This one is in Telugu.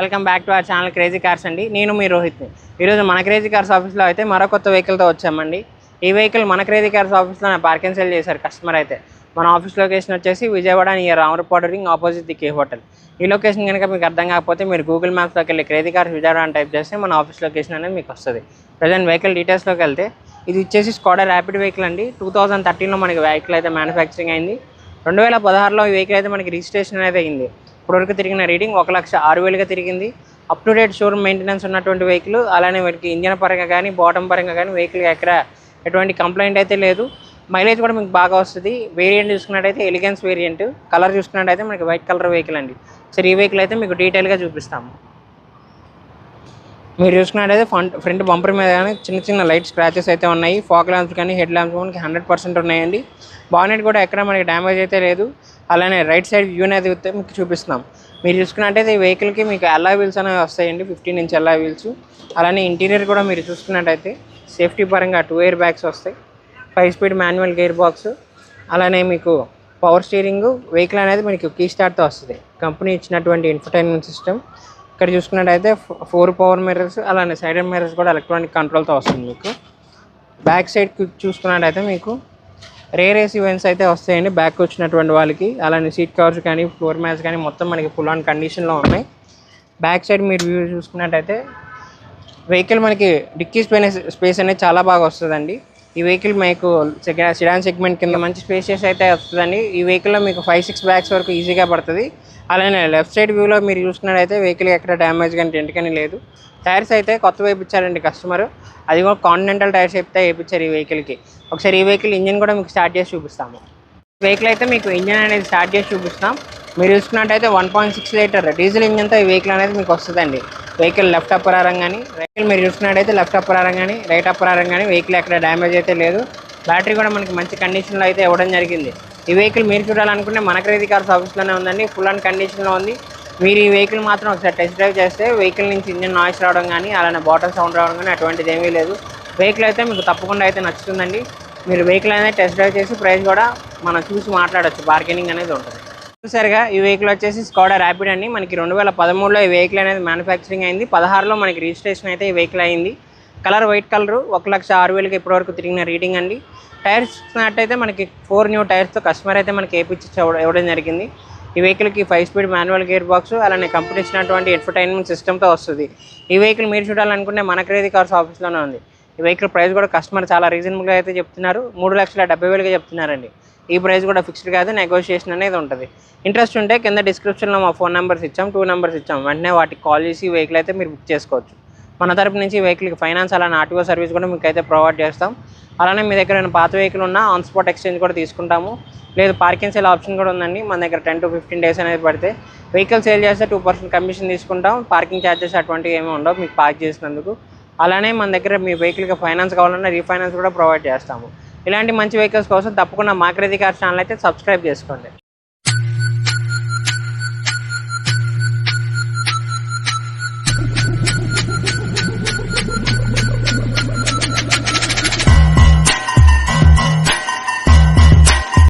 Welcome back to our channel crazy cars అండి. నేను మీ రోహిత్ని ఈరోజు మన క్రేజీ కార్స్ ఆఫీస్లో అయితే మరో కొత్త వెహికల్తో వచ్చామండి. ఈ వెహికల్ మన క్రేజీ కార్స్ ఆఫీస్లో పార్కింగ్ సెల్ చేశారు కస్టమర్ అయితే. మన ఆఫీస్ లొకేషన్ వచ్చేసి Vijayawada near Ramavarappadu ring opposite the K hotel ఈ లొకేషన్ కనుక మీకు అర్థం కాకపోతే మీరు గూగుల్ మ్యాప్స్లోకి వెళ్ళి క్రేజీ కార్స్ విజయవాడ అని టైప్ చేస్తే మన ఆఫీస్ లొకేషన్ అనేది మీకు వస్తుంది. ప్రజెంట్ వెహికల్ డీటెయిల్స్లోకి వెళ్తే ఇది వచ్చేసి స్కోడా ర్యాపిడ్ వెహికల్ అండి. టూ థౌజండ్ థర్టీన్లో మనకి వెహికల్ అయితే మ్యానుఫ్యాక్చరింగ్ అయింది. రెండు వేల పదహారులో ఈ వెహికల్ అయితే మనకి రిజిస్ట్రేషన్ అయితే అయింది. ఇప్పటివరకు తిరిగిన రీడింగ్ ఒక లక్ష ఆరు వేలుగా తిరిగింది. Up to date showroom maintenance ఉన్నటువంటి వెహికల్ అలానే వీటికి ఇంజన్ పరంగా కానీ బాటమ్ పరంగా కానీ వెహికల్ ఎక్కడ ఎటువంటి కంప్లైంట్ అయితే లేదు. మైలేజ్ కూడా మీకు బాగా వస్తుంది. వేరియంట్ చూసుకున్నట్టయితే ఎలిగెన్స్ వేరియంట్ కలర్ చూసుకున్నట్టయితే మనకి వైట్ కలర్ వెహికల్ అండి. సరే ఈ వెహికల్ అయితే మీకు డీటెయిల్గా చూపిస్తాము. మీరు చూసుకున్నట్టయితే ఫ్రంట్ ఫ్రంట్ బంపర్ మీద కానీ చిన్న చిన్న లైట్ స్క్రాచెస్ అయితే ఉన్నాయి. ఫాక్ ల్యాంప్స్ కానీ హెడ్ ల్యాంప్స్ మనకి హండ్రెడ్ పర్సెంట్ ఉన్నాయండి. బానెట్ కూడా ఎక్కడ మనకి డ్యామేజ్ అయితే లేదు. అలానే రైట్ సైడ్ వ్యూ అనేది మీకు చూపిస్తున్నాం. మీరు చూసుకున్నట్టయితే ఈ వెహికల్కి మీకు అల్లా వీల్స్ అనేవి వస్తాయండి. ఫిఫ్టీన్ ఇంచ్ అల్లా వీల్స్ అలానే ఇంటీరియర్ కూడా మీరు చూసుకున్నట్టయితే సేఫ్టీ పరంగా టూ ఇయర్ బ్యాగ్స్ వస్తాయి. Five speed manual gear box అలానే మీకు పవర్ స్టీరింగ్ వెహికల్ అనేది మీకు కీ స్టార్ట్తో వస్తుంది. కంపెనీ ఇచ్చినటువంటి ఇన్ఫర్టైన్మెంట్ సిస్టమ్ ఇక్కడ చూసుకున్నట్టయితే ఫోర్ పవర్ మిర్రర్స్ అలానే సైడ్ మిర్రర్స్ కూడా ఎలక్ట్రానిక్ కంట్రోల్తో వస్తుంది మీకు. బ్యాక్ సైడ్ చూసుకున్నట్టయితే మీకు రేర్ ఏసీ ఈవెంట్స్ అయితే వస్తాయండి. బ్యాక్ వచ్చినటువంటి వాళ్ళకి అలానే సీట్ కవర్స్ కానీ ఫ్లోర్ మ్యాట్స్ కానీ మొత్తం మనకి ఫుల్ ఆన్ కండిషన్లో ఉన్నాయి. బ్యాక్ సైడ్ మీరు వ్యూ చూసుకున్నట్టయితే వెహికల్ మనకి డిక్కీ స్పేస్ స్పేస్ అనేది చాలా బాగా వస్తుందండి. ఈ వెహికల్ మీకు సిడాన్ సెగ్మెంట్ కింద మంచి స్పేసెస్ అయితే వస్తుందండి. ఈ వెహికల్లో మీకు ఫైవ్ సిక్స్ బ్యాగ్స్ వరకు ఈజీగా పడుతుంది. అలానే లెఫ్ట్ సైడ్ వ్యూలో మీరు చూసుకున్నట్టయితే వెహికల్ ఎక్కడ డ్యామేజ్ కానీ డెంట్ కానీ లేదు. టైర్స్ అయితే కొత్త వేయించారండి కస్టమర్ అది కూడా కాంటినెంటల్ టైర్స్ అయితే వేయించారు ఈ వెహికల్కి ఒకసారి ఈ వెహికల్ ఇంజిన్ కూడా మీకు స్టార్ట్ చేసి చూపిస్తాము. వెహికల్ అయితే మీకు ఇంజిన్ అనేది స్టార్ట్ చేసి చూపిస్తాం. మీరు చూసుకున్నట్టయితే one point six litre diesel ఇంజిన్తో ఈ వెహికల్ అనేది మీకు వస్తుందండి. వెహికల్ లెఫ్ట్ అప్పరారం కానీ వెహికల్ మీరు చూసుకున్నట్టయితే లెఫ్ట్ అప్పరారం కానీ రైట్ అప్పరారం కానీ వెహికల్ ఎక్కడ డ్యామేజ్ అయితే లేదు. బ్యాటరీ కూడా మనకి మంచి కండిషన్లో అయితే ఇవ్వడం జరిగింది. ఈ వెహికల్ మీరు చూడాలనుకుంటే మన క్రేజీ కార్స్ ఆఫీస్లోనే ఉందండి ఫుల్ అండ్ కండిషన్లో ఉంది. మీరు ఈ వెహికల్ మాత్రం ఒకసారి టెస్ట్ డ్రైవ్ చేస్తే వెహికల్ నుంచి ఇంజిన్ నాయిస్ రావడం కానీ అలానే బాటల్ సౌండ్ రావడం కానీ అటువంటిది ఏమీ లేదు. వెహికల్ అయితే మీకు తప్పకుండా అయితే నచ్చుతుందండి. మీరు వెహికల్ అనేది టెస్ట్ డ్రైవ్ చేసి ప్రైస్ కూడా మనం చూసి మాట్లాడచ్చు బార్గెనింగ్ అనేది ఉంటుంది. చూసారుగా ఈ వెహికల్ వచ్చేసి స్కోడా ర్యాపిడ్ అండి. మనకి రెండు వేల పదమూడులో ఈ వెహికల్ అనేది మ్యానుఫ్యాక్చరింగ్ అయింది. పదహారులో మనకి రిజిస్ట్రేషన్ అయితే ఈ వెహికల్ అయింది. కలర్ వైట్ కలర్ ఒక లక్ష ఆరు వేలకి ఇప్పటివరకు తిరిగిన రీడింగ్ అండి. టైర్స్ చూసినట్టయితే మనకి ఫోర్ న్యూ టైర్స్తో కస్టమర్ అయితే మనకి వేపించి ఇవ్వడం- జరిగింది. ఈ వెహికల్కి five speed manual gear box అలానే కంపెనీ ఇచ్చినటువంటి ఎంటర్టైన్మెంట్ సిస్టమ్తో వస్తుంది. ఈ వెహికల్ మీరు చూడాలనుకుంటే మన క్రేజీ కార్స్ ఆఫీస్లోనే ఉంది. ఈ వెహికల్ ప్రైస్ కూడా కస్టమర్ చాలా రీజనబుల్గా అయితే చెప్తున్నారు. మూడు లక్షల డెబ్బై వేలుగా చెప్తున్నారండి. ఈ ప్రైస్ కూడా ఫిక్స్డ్ కాదు నెగోషియేషన్ అనేది ఉంటుంది. ఇంట్రెస్ట్ ఉంటే కింద డిస్క్రిప్షన్లో మా ఫోన్ నెంబర్స్ ఇచ్చాం టూ నెంబర్స్ ఇచ్చాం. వెంటనే వాటికి కాల్ చేసి వెహికల్ అయితే మీరు బుక్ చేసుకోవచ్చు. మన తరపు నుంచి వెహికల్కి ఫైనాన్స్ అలానే ఆర్టీఓ సర్వీస్ కూడా మీకు అయితే ప్రొవైడ్ చేస్తాం. అలానే మీ దగ్గర ఏమైనా పాత వెహికల్ ఉన్నా ఆన్ స్పాట్ ఎక్స్చేంజ్ కూడా తీసుకుంటాము. లేదు పార్కింగ్ సేల్ ఆప్షన్ కూడా ఉందండి. మన దగ్గర టెన్ టు ఫిఫ్టీన్ డేస్ అనేది పడితే వెహికల్ సేల్ చేస్తే టూ పర్సెంట్ కమిషన్ తీసుకుంటాం. పార్కింగ్ ఛార్జెస్ అటువంటివి ఏమీ ఉండవు మీకు పార్క్ చేసినందుకు. అలానే మన దగ్గర మీ వెహికల్కి ఫైనాన్స్ కావాలన్నా రీఫైనాన్స్ కూడా ప్రొవైడ్ చేస్తాము. ఇలాంటి మంచి వెహికల్స్ కోసం తప్పకుండా మా కార్ ఛానల్ అయితే సబ్స్క్రైబ్ చేసుకోండి.